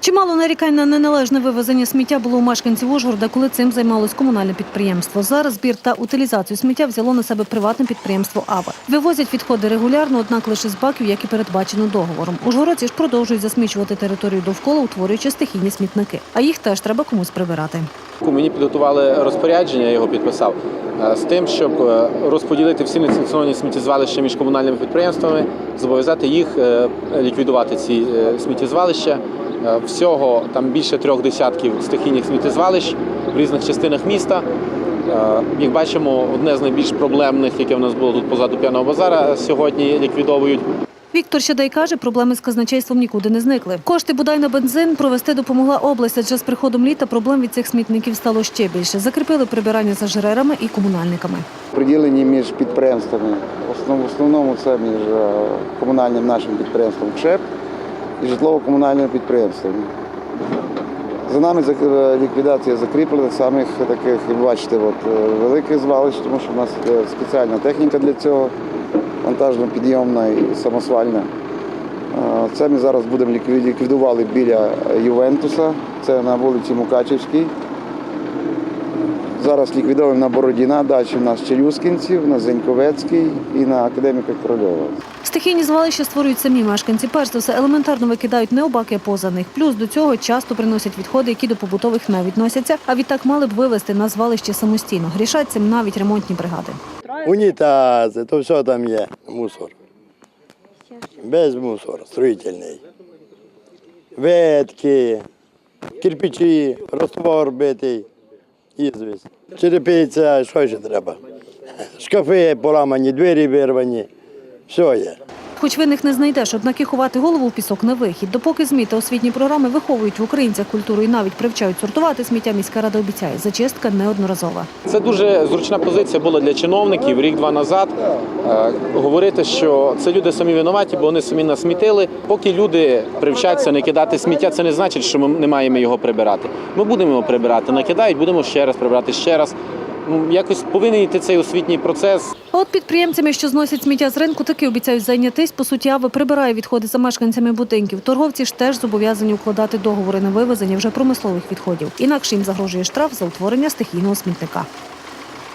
Чимало нарікань на неналежне вивезення сміття було у мешканців Ужгорода, коли цим займалось комунальне підприємство. Зараз збір та утилізацію сміття взяло на себе приватне підприємство «Ава». Вивозять відходи регулярно, однак лише з баків, як і передбачено договором. Ужгородці ж продовжують засмічувати територію довкола, утворюючи стихійні смітники. А їх теж треба комусь прибирати. Мені підготували розпорядження, я його підписав е, з тим, щоб е, розподілити всі несанкціоновані сміттєзвалища між комунальними підприємствами, зобов'язати їх е, ліквідувати ці сміттєзвалища. Е, Всього там більше трьох десятків стихійних сміттєзвалищ в різних частинах міста. Е, Як бачимо, одне з найбільш проблемних, яке в нас було тут позаду п'яного базара, сьогодні ліквідовують. Віктор Щедай каже, проблеми з казначейством нікуди не зникли. Кошти бодай на бензин провести допомогла область, адже з приходом літа проблем від цих смітників стало ще більше. Закріпили прибирання за жрерами і комунальниками. Приділені між підприємствами. В основному це між е, комунальним нашим підприємством КШЕП і житлово-комунальними підприємствами. За нами е, ліквідація закріплених самих таких, бачите, от, е, великих звалищ, тому що в нас спеціальна техніка для цього, вантажно-підйомна і самосвальна. Е, Це ми зараз будемо лікві- ліквідували біля Ювентуса, це на вулиці Мукачевській. Зараз ліквідовуємо на Бородіна, далі в нас Челюскінців, на Зеньковецький і на академіка Корольова. Стихійні звалища створюють самі мешканці. Перш за все, елементарно викидають не обаки, а поза них. Плюс до цього часто приносять відходи, які до побутових не відносяться, а відтак мали б вивезти на звалище самостійно. Грішать цим навіть ремонтні бригади. Унітази, то все там є. Мусор. Без мусора, строїтельний. Ветки, кирпичі, розтвор битий, ізвість. Черепиця, що ще треба? Шкафи поламані, двері вирвані. Все є. Хоч винних не знайдеш, однак і ховати голову в пісок не вихід. Допоки ЗМІ та освітні програми виховують в українцях культуру і навіть привчають сортувати сміття, міська рада обіцяє, зачистка неодноразова. Це дуже зручна позиція була для чиновників рік-два назад. Е, говорити, що це люди самі винуваті, бо вони самі насмітили. Поки люди привчаться не кидати сміття, це не значить, що ми не маємо його прибирати. Ми будемо його прибирати, накидають, будемо ще раз прибирати ще раз. Ну якось повинен йти цей освітній процес. От підприємцями, що зносять сміття з ринку, таки обіцяють зайнятись. По суті, ави прибирає відходи за мешканцями будинків. Торговці ж теж зобов'язані укладати договори на вивезення вже промислових відходів. Інакше їм загрожує штраф за утворення стихійного смітника.